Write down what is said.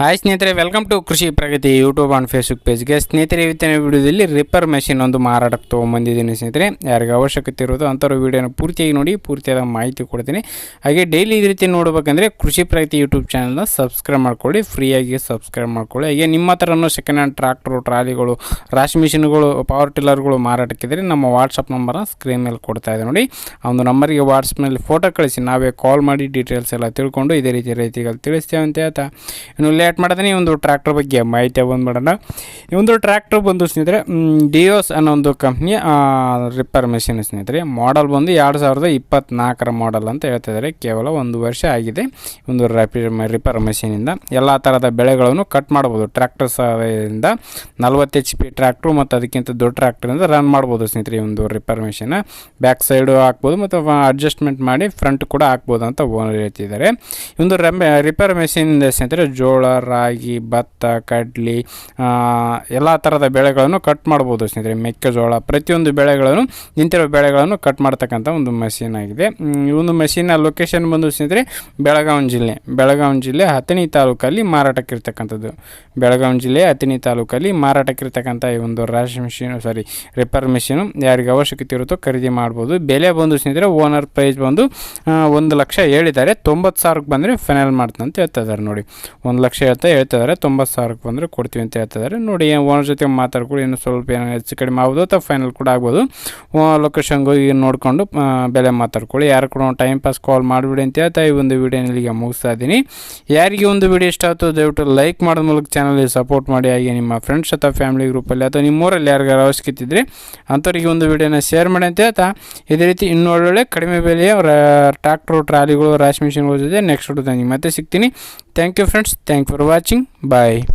Hi ಸ್ನೇಹಿತರೆ welcome to Krishi Pragati YouTube on Facebook ಪೇಜ್ಗೆ ಸ್ನೇಹಿತರೆ, ಇವತ್ತಿನ ವಿಡಿಯೋದಲ್ಲಿ ರಿಪೇರ್ ಮೆಷಿನ್ ಒಂದು ಮಾರಾಟಕ್ಕೆ ತೊಗೊಂಬಂದಿದ್ದೀನಿ ಸ್ನೇಹಿತರೆ. ಯಾರಿಗೆ ಅವಶ್ಯಕತೆ ಇರೋದು ಅಂಥವ್ರ ವೀಡಿಯೋನ ಪೂರ್ತಿಯಾಗಿ ನೋಡಿ, ಪೂರ್ತಿಯಾದ ಮಾಹಿತಿ ಕೊಡ್ತೀನಿ. ಹಾಗೆ ಡೈಲಿ ಈ ರೀತಿ ನೋಡಬೇಕಂದ್ರೆ ಕೃಷಿ ಪ್ರಗತಿ ಯೂಟ್ಯೂಬ್ ಚಾನಲ್ನ ಸಬ್ಸ್ಕ್ರೈಬ್ ಮಾಡ್ಕೊಳ್ಳಿ ಫ್ರೀಯಾಗಿ ಸಬ್ಸ್ಕ್ರೈಬ್ ಮಾಡ್ಕೊಳ್ಳಿ. ಹಾಗೆ ನಿಮ್ಮ ಹತ್ರನೂ ಸೆಕೆಂಡ್ ಹ್ಯಾಂಡ್ ಟ್ರಾಕ್ಟರು ಟ್ರಾಲಿಗಳು, ರಾಶಿ ಮಿಷಿನ್ಗಳು ಪವರ್ ಟಿಲ್ಲರ್ಗಳು ಮಾರಾಟಕ್ಕಿದ್ರೆ ನಮ್ಮ ವಾಟ್ಸಪ್ ನಂಬರ್ನ ಸ್ಕ್ರೀನ್ ಮೇಲೆ ಕೊಡ್ತಾ ಇದೆ ನೋಡಿ. ಆ ಒಂದು ನಂಬರಿಗೆ ವಾಟ್ಸಪ್ನಲ್ಲಿ ಫೋಟೋ ಕಳಿಸಿ, ನಾವೇ ಕಾಲ್ ಮಾಡಿ ಡೀಟೇಲ್ಸ್ ಎಲ್ಲ ತಿಳ್ಕೊಂಡು ಇದೇ ರೀತಿ ರೈತಿಗಳು ತಿಳಿಸ್ತೇವೆ ಅಂತ ಹೇಳ್ತಾ ಇನ್ನು ಲೇಟ್ ಮಾಡಿದ್ರೆ ಈ ಒಂದು ಟ್ರ್ಯಾಕ್ಟರ್ ಬಗ್ಗೆ ಮಾಹಿತಿ ಬಂದ್ಬಿಡೋಣ ಈ ಒಂದು ಟ್ರ್ಯಾಕ್ಟರ್ ಬಂದು ಸ್ನೇಹಿತರೆ ಡಿಯೋಸ್ ಅನ್ನೋ ಒಂದು ಕಂಪ್ನಿ ರಿಪೇರ್ ಮೆಷಿನ್ ಸ್ನೇಹಿತರೆ ಮಾಡಲ್ ಬಂದು ಎರಡು ಸಾವಿರದ ಇಪ್ಪತ್ನಾಲ್ಕರ ಮಾಡಲ್ ಅಂತ ಹೇಳ್ತಿದ್ದಾರೆ ಕೇವಲ ಒಂದು ವರ್ಷ ಆಗಿದೆ ಒಂದು ರ್ಯಾಪಿ ರಿಪೇರ್ ಮೆಷಿನಿಂದ ಎಲ್ಲ ಥರದ ಬೆಳೆಗಳನ್ನು ಕಟ್ ಮಾಡ್ಬೋದು. ಟ್ರ್ಯಾಕ್ಟರ್ ಸಹಾಯದಿಂದ ನಲ್ವತ್ತು ಎಚ್ ಪಿ ಟ್ರ್ಯಾಕ್ಟ್ರು ಮತ್ತು ಅದಕ್ಕಿಂತ ದೊಡ್ಡ ಟ್ರ್ಯಾಕ್ಟರಿಂದ ರನ್ ಮಾಡ್ಬೋದು ಸ್ನೇಹಿತರೆ ಈ ಒಂದು ರಿಪೇರ್ ಮೆಷಿನ್ ಬ್ಯಾಕ್ ಸೈಡು ಹಾಕ್ಬೋದು ಮತ್ತು ಅಡ್ಜಸ್ಟ್ಮೆಂಟ್ ಮಾಡಿ ಫ್ರಂಟ್ ಕೂಡ ಹಾಕ್ಬೋದು ಅಂತ ಓನರ್ ಹೇಳ್ತಿದ್ದಾರೆ. ಒಂದು ರಿಪೇರ್ ಮೆಷಿನಿಂದ ಸ್ನೇಹಿತರೆ ಜೋಳ ರಾಗಿ, ಭತ್ತ, ಕಡ್ಲಿ ಎಲ್ಲ ಥರದ ಬೆಳೆಗಳನ್ನು ಕಟ್ ಮಾಡ್ಬೋದು ಸ್ನೇಹಿತರೆ. ಮೆಕ್ಕೆಜೋಳ, ಪ್ರತಿಯೊಂದು ಬೆಳೆಗಳನ್ನು ನಿಂತಿರೋ ಬೆಳೆಗಳನ್ನು ಕಟ್ ಮಾಡ್ತಕ್ಕಂಥ ಒಂದು ಮಷೀನ್ ಆಗಿದೆ. ಈ ಒಂದು ಮಷೀನ ಲೊಕೇಶನ್ ಬಂದು ಸ್ನೇಹಿತರೆ, ಬೆಳಗಾವಿ ಜಿಲ್ಲೆ. ಬೆಳಗಾವಿ ಜಿಲ್ಲೆ ಹತ್ತನಿ ತಾಲೂಕಲ್ಲಿ ಮಾರಾಟಕ್ಕಿರ್ತಕ್ಕಂಥದ್ದು. ಬೆಳಗಾವಿ ಜಿಲ್ಲೆ ಹತ್ತನಿ ತಾಲೂಕಲ್ಲಿ ಮಾರಾಟಕ್ಕಿರ್ತಕ್ಕಂಥ ಈ ಒಂದು ರಾಶಿ ಮಿಷಿನ್ ಸಾರಿ ರಿಪೇರ್ ಮಿಷಿನು ಯಾರಿಗೆ ಅವಶ್ಯಕತೆ ಇರುತ್ತೋ ಖರೀದಿ ಮಾಡ್ಬೋದು. ಬೆಲೆ ಬಂದು ಸ್ನೇಹಿತರೆ ಓನರ್ ಪ್ರೈಸ್ ಬಂದು ಒಂದು ಲಕ್ಷ ಹೇಳಿದ್ದಾರೆ. ತೊಂಬತ್ತು ಸಾವಿರಕ್ಕೆ ಬಂದರೆ ಫೈನಲ್ ಮಾಡ್ತಾನಂತ ಹೇಳ್ತಾ ಇದ್ದಾರೆ ನೋಡಿ. ಒಂದು ಲಕ್ಷ ಹೇಳ್ತಾ ಹೇಳ್ತಾ ಇದ್ದಾರೆ ತೊಂಬತ್ತು ಸಾವಿರಕ್ಕೆ ಬಂದರೆ ಕೊಡ್ತೀವಿ ಅಂತ ಹೇಳ್ತಿದ್ದಾರೆ. ನೋಡಿ ಓನರ್ ಜೊತೆ ಮಾತಾಡ್ಕೊಂಡು ಇನ್ನು ಸ್ವಲ್ಪ ಏನೋ ಹೆಚ್ಚು ಕಡಿಮೆ ಆಗ್ಬೋದು ಅಥವಾ ಫೈನಲ್ ಕೂಡ ಆಗ್ಬೋದು. ಲೊಕೇಶನ್ಗೆ ಹೋಗಿ ನೋಡಿಕೊಂಡು ಬೆಲೆ ಮಾತಾಡ್ಕೊಳ್ಳಿ. ಯಾರು ಕೂಡ ಟೈಮ್ ಪಾಸ್ ಕಾಲ್ ಮಾಡಿಬಿಡಿ ಅಂತ ಹೇಳ್ತಾ ಈ ಒಂದು ವಿಡಿಯೋ ಇಲ್ಲಿಗೆ ಮುಗಿಸ್ತಾ ಇದ್ದೀನಿ. ಯಾರಿಗೆ ಒಂದು ವಿಡಿಯೋ ಇಷ್ಟ ಆಯಿತು, ದಯವಿಟ್ಟು ಲೈಕ್ ಮಾಡೋದ ಮೂಲಕ ಚಾನಲ್ಗೆ ಸಪೋರ್ಟ್ ಮಾಡಿ. ಹಾಗೆ ನಿಮ್ಮ ಫ್ರೆಂಡ್ಸ್ ಅಥವಾ ಫ್ಯಾಮಿಲಿ ಗ್ರೂಪಲ್ಲಿ ಅಥವಾ ನಿಮ್ಮೂರಲ್ಲಿ ಯಾರಿಗಾರು ಅವಶ್ಯಕತೆ ಇದ್ದರೆ ಅಂಥವ್ರಿಗೆ ಒಂದು ವಿಡಿಯೋನ ಶೇರ್ ಮಾಡಿ ಅಂತ ಹೇಳ್ತಾ. ಇದೇ ರೀತಿ ಇನ್ನೂ ಒಳ್ಳೊಳ್ಳೆ ಕಡಿಮೆ ಬೆಲೆಯ ಟ್ರ್ಯಾಕ್ಟ್ರು ಟ್ರಾಲಿಗಳು ರಾಶಿ ಮಿಷಿನ್ಗಳ ಜೊತೆ ನೆಕ್ಸ್ಟ್ ವಿಡಿಯೋದಲ್ಲಿ ಮತ್ತೆ ಸಿಗ್ತೀನಿ. Thank you friends thank for watching. Bye.